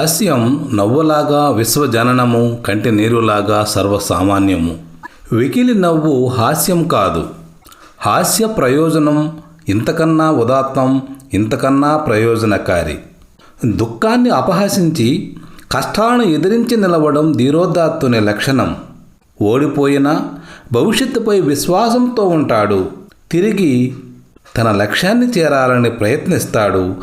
హాస్యం నవ్వులాగా విశ్వజననము కంటి నీరులాగా సర్వసామాన్యము. వికిలి నవ్వు హాస్యం కాదు. హాస్య ప్రయోజనం ఇంతకన్నా ఉదాత్తం ఇంతకన్నా ప్రయోజనకారి. దుఃఖాన్ని అపహసించి కష్టాలను ఎదిరించి నిలవడం ధీరోదాత్తుని లక్షణం. ఓడిపోయినా భవిష్యత్తుపై విశ్వాసంతో ఉంటాడు. తిరిగి తన లక్ష్యాన్ని చేరాలని ప్రయత్నిస్తాడు.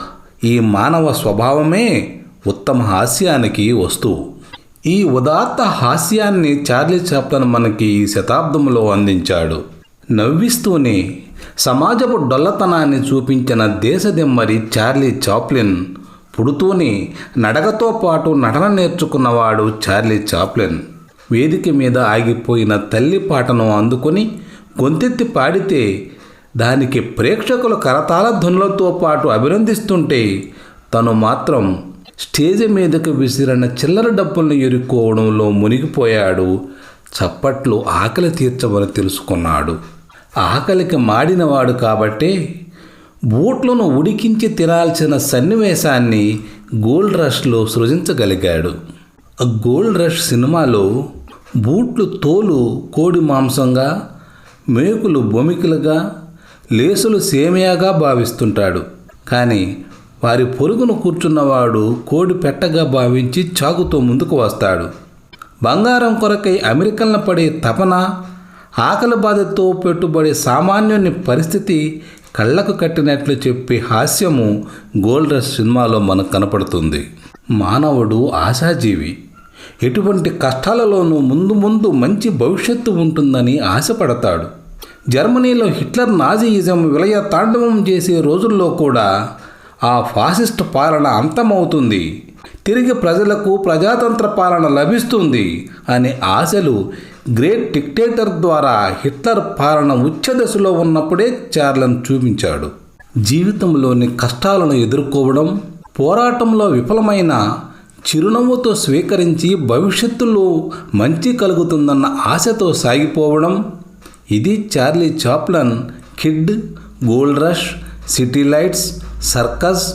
ఈ మానవ స్వభావమే ఉత్తమ హాస్యానికి వస్తువు. ఈ ఉదాత్త హాస్యాన్ని చార్లీ చాప్లన్ మనకి ఈ శతాబ్దంలో అందించాడు. నవ్విస్తూనే సమాజపు డొల్లతనాన్ని చూపించిన దేశదిమ్మరి చార్లీ చాప్లిన్ పుడుతూనే నడకతో పాటు నటన నేర్చుకున్నవాడు చార్లీ చాప్లిన్. వేదిక మీద ఆగిపోయిన తల్లి పాటను అందుకొని గొంతెత్తి పాడితే దానికి ప్రేక్షకుల కరతాళ ధ్వనులతో పాటు అభినందిస్తుంటే తను మాత్రం స్టేజ్ మీదకు విసిరిన చిల్లర డబ్బుల్ని ఎరుక్కోవడంలో మునిగిపోయాడు. చప్పట్లు ఆకలి తీర్చమని తెలుసుకున్నాడు. ఆకలికి మాడినవాడు కాబట్టే బూట్లను ఉడికించి తినాల్సిన సన్నివేశాన్ని గోల్డ్ రష్లో సృజించగలిగాడు. ఆ గోల్డ్ రష్ సినిమాలో బూట్లు తోలు కోడి మాంసంగా మేకులు బొమికలుగా లేసులు సేమియాగా భావిస్తుంటాడు. కానీ వారి పొరుగును కూర్చున్నవాడు కోడి పెట్టగా భావించి చాకుతో ముందుకు వస్తాడు. బంగారం కొరకై అమెరికన్ల పడే తపన ఆకలి బాధతో పెట్టుబడి సామాన్యుని పరిస్థితి కళ్ళకు కట్టినట్లు చెప్పే హాస్యము గోల్డ్ రష్ సినిమాలో మనకు కనపడుతుంది. మానవుడు ఆశాజీవి. ఎటువంటి కష్టాలలోనూ ముందు ముందు మంచి భవిష్యత్తు ఉంటుందని ఆశపడతాడు. జర్మనీలో హిట్లర్ నాజీయిజం విలయ తాండవం చేసే రోజుల్లో కూడా ఆ ఫాసిస్ట్ పాలన అంతమవుతుంది. తిరిగి ప్రజలకు ప్రజాతంత్ర పాలన లభిస్తుంది అనే ఆశలు గ్రేట్ డిక్టేటర్ ద్వారా హిట్లర్ పాలన ఉచ్చ దశలో ఉన్నప్పుడే చార్లన్ చూపించాడు. జీవితంలోని కష్టాలను ఎదుర్కోవడం పోరాటంలో విఫలమైన చిరునవ్వుతో స్వీకరించి భవిష్యత్తులో మంచి కలుగుతుందన్న ఆశతో సాగిపోవడం ఇది Charlie Chaplin kid gold rush city lights circus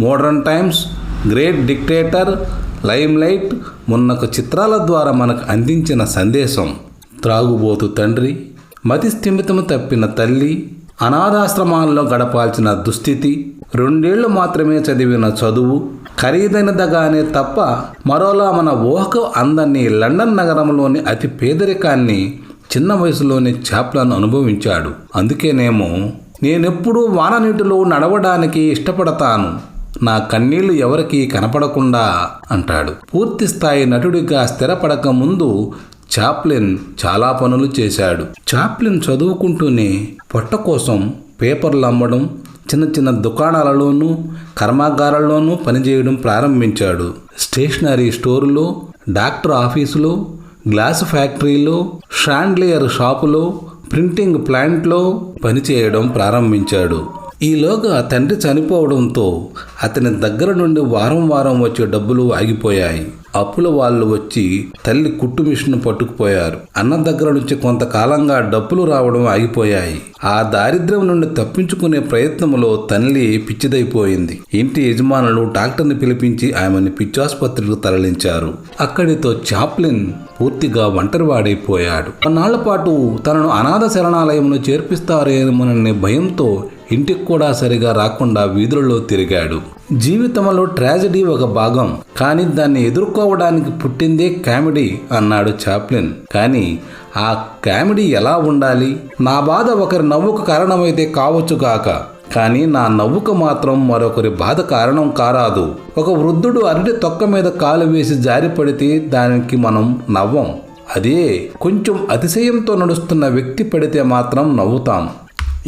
modern times great dictator limelight మున్నకు చిత్రాల ద్వారా మనకు అందించిన సందేశం. త్రాగుబోతు తండ్రి మతి స్థిమితము తప్పిన తల్లి అనాథాశ్రమాల్లో గడపాల్సిన దుస్థితి రెండేళ్ళు మాత్రమే చదివిన చదువు ఖరీదైనదగానే తప్ప మరోలా మన ఊహకు అందని లండన్ నగరంలోని అతి పేదరికాన్ని చిన్న వయసులోని చాప్లను అనుభవించాడు. అందుకేనేమో నేనెప్పుడూ వాననీటిలో నడవడానికి ఇష్టపడతాను. నా కన్నీళ్ళు ఎవరికీ కనపడకుండా అంటాడు. పూర్తి స్థాయి నటుడిగా స్థిరపడక ముందు చాప్లిన్ చాలా పనులు చేశాడు. చాప్లిన్ చదువుకుంటూనే పొట్ట కోసం పేపర్లు అమ్మడం చిన్న చిన్న దుకాణాలలోనూ కర్మాగారాల్లోనూ పనిచేయడం ప్రారంభించాడు. స్టేషనరీ స్టోరులో డాక్టర్ ఆఫీసులో గ్లాస్ ఫ్యాక్టరీలో షాండ్లియర్ షాపులో ప్రింటింగ్ ప్లాంట్లో పనిచేయడం ప్రారంభించాడు. ఈలోగా తండ్రి చనిపోవడంతో అతని దగ్గర నుండి వారం వారం వచ్చే డబ్బులు ఆగిపోయాయి. అప్పుల వాళ్ళు వచ్చి తల్లి కుట్టు మిషన్ పట్టుకుపోయారు. అన్న దగ్గర నుంచి కొంతకాలంగా డబ్బులు రావడం ఆగిపోయాయి. ఆ దారిద్ర్యం నుండి తప్పించుకునే ప్రయత్నంలో తల్లి పిచ్చిదైపోయింది. ఇంటి యజమానులు డాక్టర్ని పిలిపించి ఆమెను పిచ్చాసుపత్రికి తరలించారు. అక్కడితో చాప్లిన్ పూర్తిగా ఒంటరివాడైపోయాడు. కొన్నాళ్ళ పాటు తనను అనాథ శరణాలయంలో చేర్పిస్తారేమోననే భయంతో ఇంటికి కూడా సరిగా రాకుండా వీధులలో తిరిగాడు. జీవితంలో ట్రాజడీ ఒక భాగం కానీ దాన్ని ఎదుర్కోవడానికి పుట్టిందే కామెడీ అన్నాడు చాప్లిన్. కానీ ఆ కామెడీ ఎలా ఉండాలి? నా బాధ ఒకరి నవ్వుకు కారణమైతే కావచ్చు కాక కానీ నా నవ్వుకు మాత్రం మరొకరి బాధ కారణం కారాదు. ఒక వృద్ధుడు అరటి తొక్క మీద కాలు వేసి జారిపడితే దానికి మనం నవ్వం. అదే కొంచెం అతిశయంతో నడుస్తున్న వ్యక్తి పడితే మాత్రం నవ్వుతాం.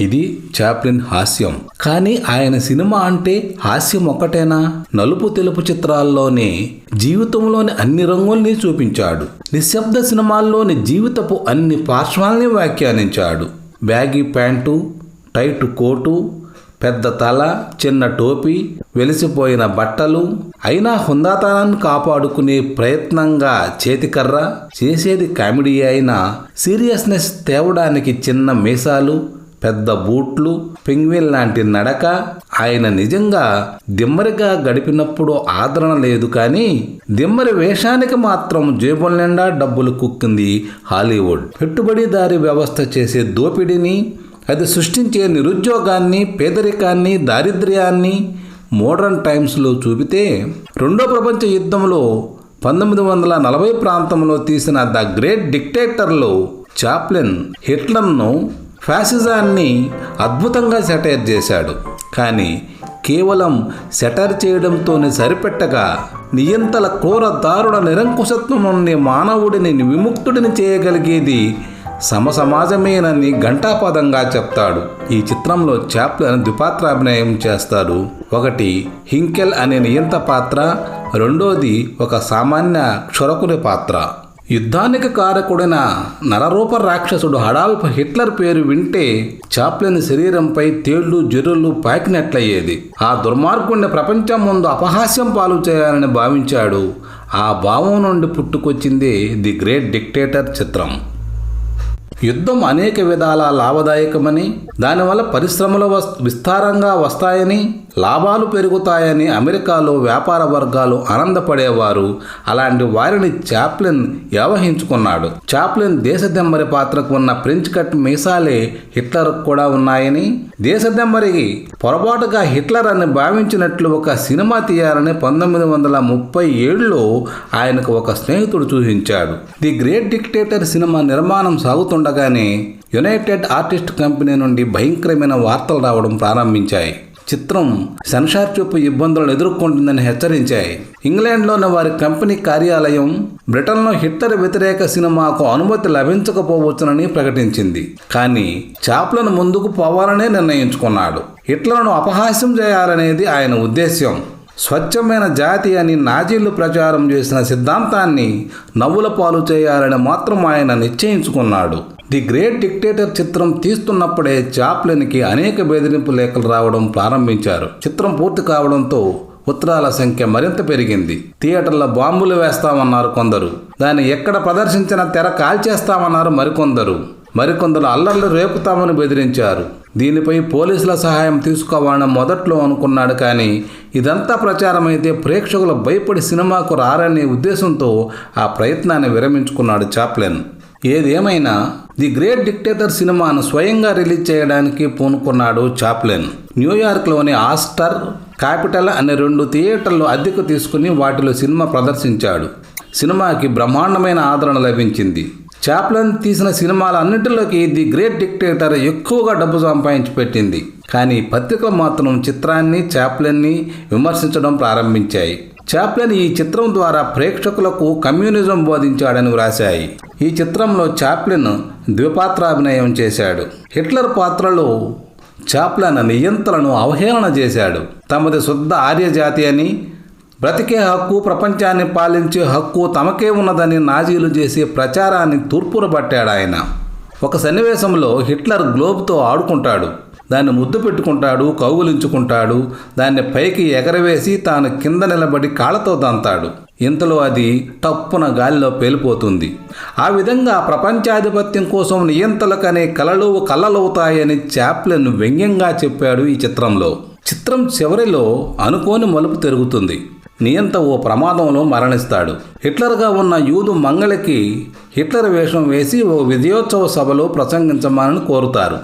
ఇది చాప్లిన్ హాస్యం. కానీ ఆయన సినిమా అంటే హాస్యం ఒక్కటేనా? నలుపు తెలుపు చిత్రాల్లోనే జీవితంలోని అన్ని రంగుల్ని చూపించాడు. నిశ్శబ్ద సినిమాల్లోని జీవితపు అన్ని పార్శ్వాల్ని వ్యాఖ్యానించాడు. బ్యాగీ ప్యాంటు టైట్ కోటు పెద్ద తల చిన్న టోపీ వెలిసిపోయిన బట్టలు అయినా హుందాతనాన్ని కాపాడుకునే ప్రయత్నంగా చేతికర్ర చేసేది కామెడీ అయినా సీరియస్నెస్ తేవడానికి చిన్న మీసాలు పెద్ద బూట్లు పెంగ్విన్ లాంటి నడక ఆయన నిజంగా దిమ్మరిగా గడిపినప్పుడు ఆదరణ లేదు కానీ దిమ్మరి వేషానికి మాత్రం జేబుల నిండా డబ్బులు కుక్కింది హాలీవుడ్. పెట్టుబడిదారి వ్యవస్థ చేసే దోపిడీని అది సృష్టించే నిరుద్యోగాన్ని పేదరికాన్ని దారిద్ర్యాన్ని మోడర్న్ టైమ్స్లో చూపితే రెండో ప్రపంచ యుద్ధంలో పంతొమ్మిది వందల నలభై ప్రాంతంలో తీసిన ద గ్రేట్ డిక్టేటర్లో చాప్లిన్ హిట్లర్ను ఫ్యాసిజాన్ని అద్భుతంగా సెటైర్ చేశాడు. కానీ కేవలం సెటర్ చేయడంతోనే సరిపెట్టగా నియంతల క్రూర దారుణ నిరంకుశత్వం నుండి మానవుడిని విముక్తుడిని చేయగలిగేది సమసమాజమేనని ఘంటాపదంగా చెప్తాడు. ఈ చిత్రంలో చాప్లన్ ద్విపాత్రాభినయం చేస్తాడు. ఒకటి హింకెల్ అనే నియంత పాత్ర రెండోది ఒక సామాన్య క్షురకుని పాత్ర. యుద్ధానికి కారకుడైన నరరూప రాక్షసుడు హడాల్ఫ్ హిట్లర్ పేరు వింటే చాప్లిన్ శరీరంపై తేళ్ళు జర్రులు పాకినట్లయ్యేది. ఆ దుర్మార్గుణ్ణి ప్రపంచం ముందు అపహాస్యం పాలు చేయాలని భావించాడు. ఆ భావం నుండి పుట్టుకొచ్చింది ది గ్రేట్ డిక్టేటర్ చిత్రం. యుద్ధం అనేక విధాల లాభదాయకమని దానివల్ల పరిశ్రమలు వస్- విస్తారంగా వస్తాయని లాభాలు పెరుగుతాయని అమెరికాలో వ్యాపార వర్గాలు ఆనందపడేవారు. అలాంటి వారిని చాప్లిన్ వ్యవహించుకున్నాడు చాప్లిన్ దేశదెమ్మరి పాత్రకు ఉన్న ఫ్రెంచ్ కట్ మీసాలే హిట్లర్ కూడా ఉన్నాయని దేశదెంబరికి పొరపాటుగా హిట్లర్ అని భావించినట్లు ఒక సినిమా తీయాలని పంతొమ్మిది వందల ముప్పై ఏడులో ఆయనకు ఒక స్నేహితుడు చూపించాడు. ది గ్రేట్ డిక్టేటర్ సినిమా నిర్మాణం సాగుతుండగానే యునైటెడ్ ఆర్టిస్ట్ కంపెనీ నుండి భయంకరమైన వార్తలు రావడం ప్రారంభించాయి. చిత్రం సెన్సార్ చూపు ఇబ్బందులను ఎదుర్కొంటుందని హెచ్చరించాయి. ఇంగ్లాండ్లోని వారి కంపెనీ కార్యాలయం బ్రిటన్లో హిట్లర్ వ్యతిరేక సినిమాకు అనుమతి లభించకపోవచ్చునని ప్రకటించింది. కానీ చాప్లను ముందుకు పోవాలనే నిర్ణయించుకున్నాడు. హిట్లర్ను అపహాస్యం చేయాలనేది ఆయన ఉద్దేశ్యం. స్వచ్ఛమైన జాతి అని నాజీలు ప్రచారం చేసిన సిద్ధాంతాన్ని నవ్వుల పాలు చేయాలని మాత్రం ఆయన నిశ్చయించుకున్నాడు. ది గ్రేట్ డిక్టేటర్ చిత్రం తీస్తున్నప్పుడే చాప్లిన్కి అనేక బెదిరింపు లేఖలు రావడం ప్రారంభించారు. చిత్రం పూర్తి కావడంతో ఉత్తరాల సంఖ్య మరింత పెరిగింది. థియేటర్ల బాంబులు వేస్తామన్నారు కొందరు. దాన్ని ఎక్కడ ప్రదర్శించిన తెర కాల్చేస్తామన్నారు మరికొందరు. మరికొందరు అల్లర్లు రేపుతామని బెదిరించారు. దీనిపై పోలీసుల సహాయం తీసుకోవాలని మొదట్లో అనుకున్నాడు కానీ ఇదంతా ప్రచారమైతే ప్రేక్షకులు భయపడి సినిమాకు రారనే ఉద్దేశంతో ఆ ప్రయత్నాన్ని విరమించుకున్నాడు చాప్లెన్. ఏదేమైనా ది గ్రేట్ డిక్టేటర్ సినిమాను స్వయంగా రిలీజ్ చేయడానికి పూనుకున్నాడు చాప్లెన్. న్యూయార్క్లోని ఆస్టర్ క్యాపిటల్ అనే రెండు థియేటర్లు అద్దెకు తీసుకుని వాటిలో సినిమా ప్రదర్శించాడు. సినిమాకి బ్రహ్మాండమైన ఆదరణ లభించింది. చాప్లన్ తీసిన సినిమాలన్నింటిలోకి ది గ్రేట్ డిక్టేటర్ ఎక్కువగా డబ్బు సంపాదించి పెట్టింది కానీ పత్రికలు మాత్రం చిత్రాన్ని చాప్లన్ని విమర్శించడం ప్రారంభించాయి. చాప్లన్ ఈ చిత్రం ద్వారా ప్రేక్షకులకు కమ్యూనిజం బోధించాడని వ్రాశాయి. ఈ చిత్రంలో చాప్లిన్ ద్విపాత్రాభినయం చేశాడు. హిట్లర్ పాత్రలో చాప్లన్ నియంత్రణను అవహేళన చేశాడు. తమది శుద్ధ ఆర్యజాతి అని బ్రతికే హక్కు ప్రపంచాన్ని పాలించే హక్కు తమకే ఉన్నదని నాజీలు చేసే ప్రచారాన్ని తూర్పున పట్టాడు ఆయన. ఒక సన్నివేశంలో హిట్లర్ గ్లోబ్తో ఆడుకుంటాడు. దాన్ని ముద్దు పెట్టుకుంటాడు కౌగులించుకుంటాడు దాన్ని పైకి ఎగరవేసి తాను కింద నిలబడి కాళ్ళతో దంతాడు. ఇంతలో అది టప్పున గాలిలో పేలిపోతుంది. ఆ విధంగా ప్రపంచాధిపత్యం కోసం నియంతలకనే కలలు కళ్ళలవుతాయని చాప్లెన్ వ్యంగ్యంగా చెప్పాడు ఈ చిత్రంలో. చిత్రం చివరిలో అనుకోని మలుపు తిరుగుతుంది. నియంత ఓ ప్రమాదంలో మరణిస్తాడు. హిట్లర్గా ఉన్న యూదు మంగళకి హిట్లర్ వేషం వేసి ఓ విజయోత్సవ సభలో ప్రసంగించమని కోరుతారు.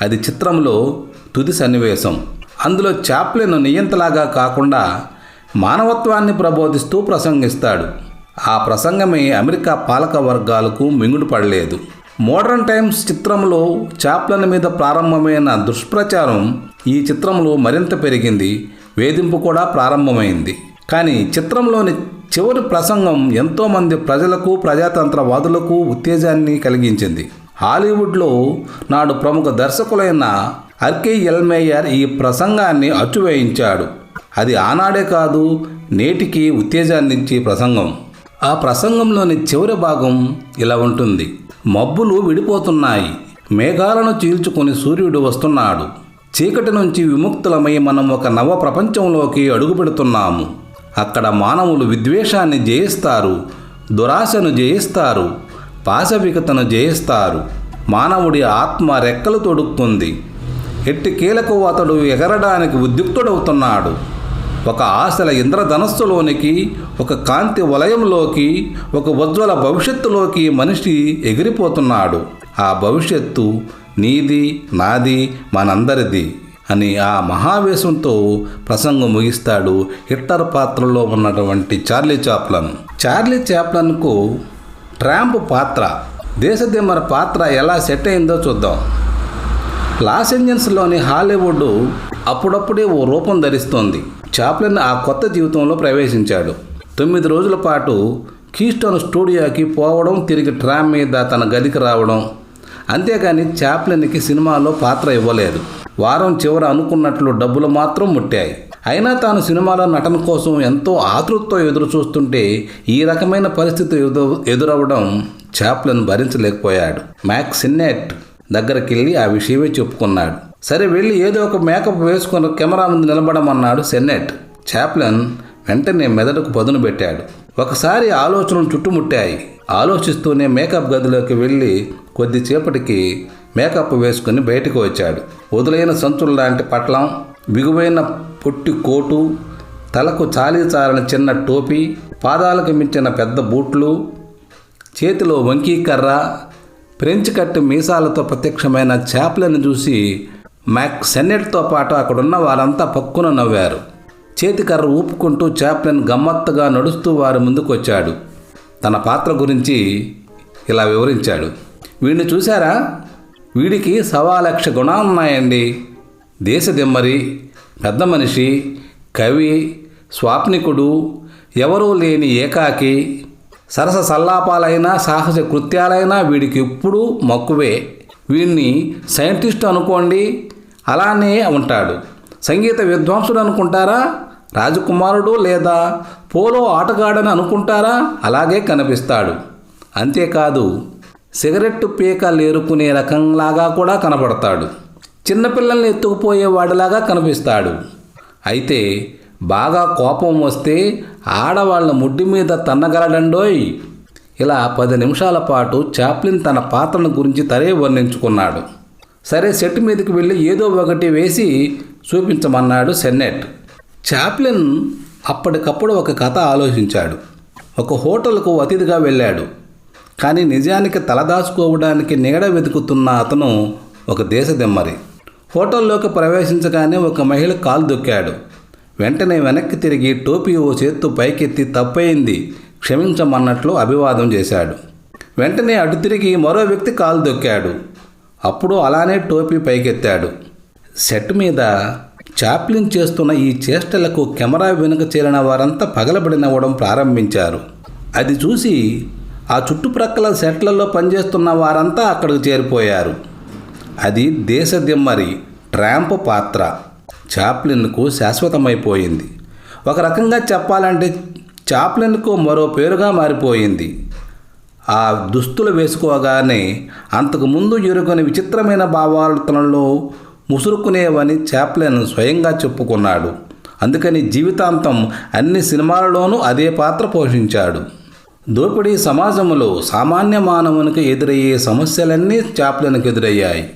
అది చిత్రంలో తుది సన్నివేశం. అందులో చాప్లెన్ నియంతలాగా కాకుండా మానవత్వాన్ని ప్రబోధిస్తూ ప్రసంగిస్తాడు. ఆ ప్రసంగమే అమెరికా పాలక వర్గాలకు మింగుడు పడలేదు. మోడర్న్ టైమ్స్ చిత్రంలో చాప్లన్ మీద ప్రారంభమైన దుష్ప్రచారం ఈ చిత్రంలో మరింత పెరిగింది. వేధింపు కూడా ప్రారంభమైంది. కానీ చిత్రంలోని చివరి ప్రసంగం ఎంతోమంది ప్రజలకు ప్రజాతంత్రవాదులకు ఉత్తేజాన్ని కలిగించింది. హాలీవుడ్లో నాడు ప్రముఖ దర్శకులైన అర్కే ఎల్మేయర్ ఈ ప్రసంగాన్ని అచ్చువేయించాడు అది ఆనాడే కాదు నేటికి ఉత్తేజాన్నిచ్చే ప్రసంగం. ఆ ప్రసంగంలోని చివరి భాగం ఇలా ఉంటుంది. మబ్బులు విడిపోతున్నాయి. మేఘాలను చీల్చుకొని సూర్యుడు వస్తున్నాడు. చీకటి నుంచి విముక్తులమై మనం ఒక నవ ప్రపంచంలోకి అడుగుపెడుతున్నాము. అక్కడ మానవులు విద్వేషాన్ని జయిస్తారు దురాశను జయిస్తారు పాశవికతను జయిస్తారు. మానవుడి ఆత్మ రెక్కలు తొడుక్కుంది. ఎట్టి కీలకు అతడు ఎగరడానికి ఉద్యుక్తుడవుతున్నాడు. ఒక ఆశల ఇంద్రధనస్సులోనికి ఒక కాంతి వలయంలోకి ఒక ఉజ్వల భవిష్యత్తులోకి మనిషి ఎగిరిపోతున్నాడు. ఆ భవిష్యత్తు నీది నాది మనందరిది. అని ఆ మహావేశంతో ప్రసంగం ముగిస్తాడు హిట్లర్ పాత్రలో ఉన్నటువంటి చార్లీ చాప్లన్. చార్లీ చాప్లన్కు ట్రాంప్ పాత్ర. దేశదిమ్మర పాత్ర ఎలా సెట్ అయిందో చూద్దాం. లాస్ ఏంజల్స్లోని హాలీవుడ్ అప్పుడప్పుడే ఓ రూపం ధరిస్తోంది. చాప్లిన్ ఆ కొత్త జీవితంలో ప్రవేశించాడు. తొమ్మిది రోజుల పాటు కీస్టోన్ స్టూడియోకి పోవడం తిరిగి ట్రామ్ మీద తన గదికి రావడం. అంతేగాని చాప్లిన్కి సినిమాలో పాత్ర ఇవ్వలేదు. వారం చివర అనుకున్నట్లు డబ్బులు మాత్రం ముట్టాయి. అయినా తాను సినిమాలో నటన కోసం ఎంతో ఆతృతతో ఎదురు చూస్తుంటే ఈ రకమైన పరిస్థితి ఎదు ఎదురవ్వడం చాప్లిన్ భరించలేకపోయాడు. మ్యాక్ సిన్నెట్ దగ్గరికి వెళ్ళి ఆ విషయమే చెప్పుకున్నాడు. సరే వెళ్ళి ఏదో ఒక మేకప్ వేసుకుని కెమెరా ముందు నిలబడమన్నాడు సెన్నెట్. చాప్లన్ వెంటనే మెదడుకు పదును పెట్టాడు. ఒకసారి ఆలోచనలు చుట్టుముట్టాయి. ఆలోచిస్తూనే మేకప్ గదిలోకి వెళ్ళి కొద్దిసేపటికి మేకప్ వేసుకుని బయటకు వచ్చాడు. వదులైన సంచులు లాంటి పట్లం బిగువైన పొట్టి కోటు తలకు చాలీ చాలని చిన్న టోపీ పాదాలకు మించిన పెద్ద బూట్లు చేతిలో వంకీ కర్ర ఫ్రెంచ్ కట్ మీసాలతో ప్రత్యక్షమైన చాప్లను చూసి మ్యాక్ సెన్నెట్తో పాటు అక్కడున్న వారంతా పక్కున నవ్వారు. చేతికర్ర ఊపుకుంటూ చాప్లెన్ గమ్మత్తుగా నడుస్తూ వారి ముందుకొచ్చాడు. తన పాత్ర గురించి ఇలా వివరించాడు. వీడిని చూశారా? వీడికి సవా లక్ష గుణాలున్నాయండి దేశదిమ్మరి పెద్ద మనిషి కవి స్వాప్నికుడు ఎవరూ లేని ఏకాకి సరస సల్లాపాలైనా సాహస కృత్యాలైనా వీడికి ఎప్పుడూ మక్కువే. వీడిని సైంటిస్ట్ అనుకోండి అలానే ఉంటాడు. సంగీత విద్వాంసుడు అనుకుంటారా? రాజకుమారుడు లేదా పోలో ఆటగాడని అనుకుంటారా? అలాగే కనిపిస్తాడు. అంతేకాదు సిగరెట్టు పీక లేరుకునే రకంలాగా కూడా కనబడతాడు. చిన్నపిల్లల్ని ఎత్తుకుపోయేవాడిలాగా కనిపిస్తాడు. అయితే బాగా కోపం వస్తే ఆడవాళ్ళ ముడ్డి మీద తన్నగలడండోయ్! ఇలా పది నిమిషాల పాటు చాప్లిన్ తన పాత్రను గురించి తరే వర్ణించుకున్నాడు. సరే సెట్ మీదకి వెళ్ళి ఏదో ఒకటి వేసి చూపించమన్నాడు సెన్నెట్. చాప్లిన్ అప్పటికప్పుడు ఒక కథ ఆలోచించాడు. ఒక హోటల్కు అతిథిగా వెళ్ళాడు. కానీ నిజానికి తలదాచుకోవడానికి నీడ వెతుకుతున్న అతను ఒక దేశదెమ్మరి హోటల్లోకి ప్రవేశించగానే ఒక మహిళ కాలు దొక్కాడు. వెంటనే వెనక్కి తిరిగి టోపీ ఓ చేత్తు పైకెత్తి తప్పయింది క్షమించమన్నట్లు అభివాదం చేశాడు. వెంటనే అటు తిరిగి మరో వ్యక్తి కాలు దొక్కాడు. అప్పుడు అలానే టోపీ పైకెత్తాడు. సెట్ మీద చాప్లిన్ చేస్తున్న ఈ చేష్టలకు కెమెరా వెనుక చేరిన వారంతా పగలబడినవ్వడం ప్రారంభించారు. అది చూసి ఆ చుట్టుప్రక్కల సెట్లలో పనిచేస్తున్న వారంతా అక్కడికి చేరిపోయారు. అది దేశదిమ్మరి ట్రాంప్ పాత్ర. చాప్లిన్కు శాశ్వతమైపోయింది. ఒక రకంగా చెప్పాలంటే చాప్లిన్కు మరో పేరుగా మారిపోయింది. ఆ దుస్తులు వేసుకోగానే అంతకు ముందు ఎరుగని విచిత్రమైన భావాలతనంలో ముసురుకునేవని చాప్లిన్ స్వయంగా చెప్పుకున్నాడు. అందుకని జీవితాంతం అన్ని సినిమాలలోనూ అదే పాత్ర పోషించాడు. దోపిడీ సమాజంలో సామాన్య మానవునికి ఎదురయ్యే సమస్యలన్నీ చాప్లిన్కి ఎదురయ్యాయి.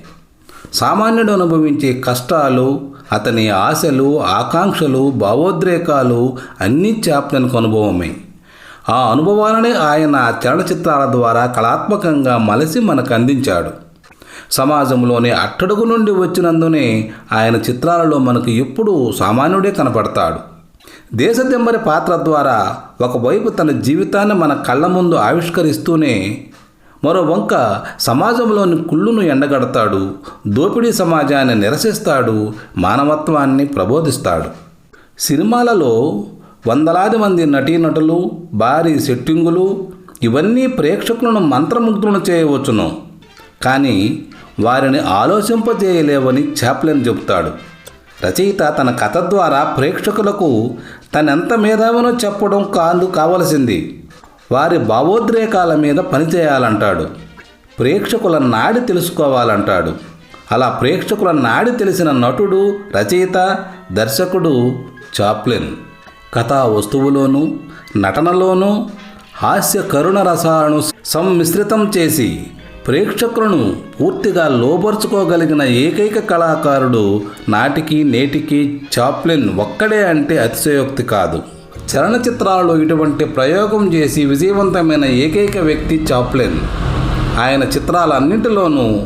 సామాన్యుడు అనుభవించే కష్టాలు అతని ఆశలు ఆకాంక్షలు భావోద్రేకాలు అన్నీ చాప్లెన్కు అనుభవమే. ఆ అనుభవాలని ఆయన చలనచిత్రాల ద్వారా కళాత్మకంగా మలసి మనకు అందించాడు. సమాజంలోని అట్టడుగు నుండి వచ్చినందునే ఆయన చిత్రాలలో మనకు ఎప్పుడూ సామాన్యుడే కనపడతాడు. దేశదెంబరి పాత్ర ద్వారా ఒకవైపు తన జీవితాన్ని మన కళ్ళ ముందు ఆవిష్కరిస్తూనే మరో వంక సమాజంలోని కుళ్ళును ఎండగడతాడు దోపిడీ సమాజాన్ని నిరసిస్తాడు మానవత్వాన్ని ప్రబోధిస్తాడు. సినిమాలలో వందలాది మంది నటీనటులు భారీ సెట్టింగులు ఇవన్నీ ప్రేక్షకులను మంత్రముగ్ధులను చేయవచ్చును. కానీ వారిని ఆలోచింపజేయలేవని చాప్లెన్ చెబుతాడు. రచయిత తన కథ ద్వారా ప్రేక్షకులకు తనెంత మేధావనో చెప్పడం కాదు కావలసింది. వారి భావోద్రేకాల మీద పనిచేయాలంటాడు. ప్రేక్షకుల నాడి తెలుసుకోవాలంటాడు. అలా ప్రేక్షకుల నాడి తెలిసిన నటుడు రచయిత దర్శకుడు చాప్లిన్. కథా వస్తువులోనూ నటనలోనూ హాస్య కరుణ రసాలను సమ్మిశ్రితం చేసి ప్రేక్షకులను పూర్తిగా లోపరుచుకోగలిగిన ఏకైక కళాకారుడు నాటికి నేటికి చాప్లిన్ ఒక్కడే అంటే అతిశయోక్తి కాదు. చలనచిత్రాల్లో ఇటువంటి ప్రయోగం చేసి విజయవంతమైన ఏకైక వ్యక్తి చాప్లిన్. ఆయన చిత్రాలన్నింటిలోనూ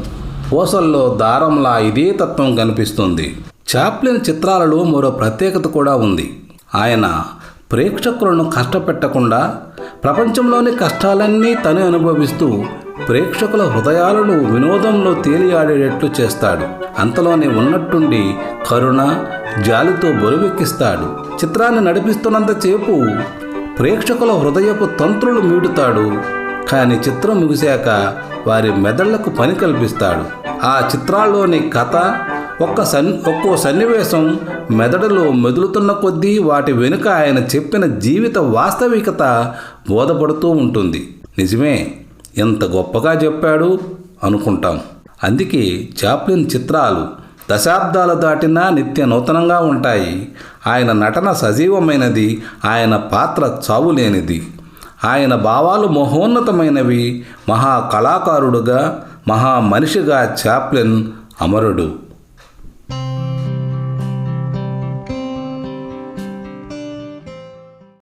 పూసల్లో దారంలా ఇదే తత్వం కనిపిస్తుంది. చాప్లిన్ చిత్రాలలో మరో ప్రత్యేకత కూడా ఉంది. ఆయన ప్రేక్షకులను కష్టపెట్టకుండా ప్రపంచంలోని కష్టాలన్నీ తను అనుభవిస్తూ ప్రేక్షకుల హృదయాలను వినోదంలో తేలియాడేటట్లు చేస్తాడు. అంతలోనే ఉన్నట్టుండి కరుణ జాలితో బరువెక్కిస్తాడు. చిత్రాన్ని నడిపిస్తున్నంతసేపు ప్రేక్షకుల హృదయపు తంత్రులు మీడుతాడు కానీ చిత్రం ముగిశాక వారి మెదళ్ళకు పని కల్పిస్తాడు. ఆ చిత్రాల్లోని కథ ఒక్క సన్ ఒక్కో సన్నివేశం మెదడులో మెదులుతున్న కొద్దీ వాటి వెనుక ఆయన చెప్పిన జీవిత వాస్తవికత బోధపడుతూ ఉంటుంది. నిజమే? ఎంత గొప్పగా చెప్పాడు అనుకుంటాం. అందుకే చాప్లిన్ చిత్రాలు దశాబ్దాలు దాటినా నిత్య నూతనంగా ఉంటాయి. ఆయన నటన సజీవమైనది ఆయన పాత్ర చావులేనిది. ఆయన భావాలు మహోన్నతమైనవి. మహా కళాకారుడుగా మహా మనిషిగా చాప్లిన్ అమరుడు.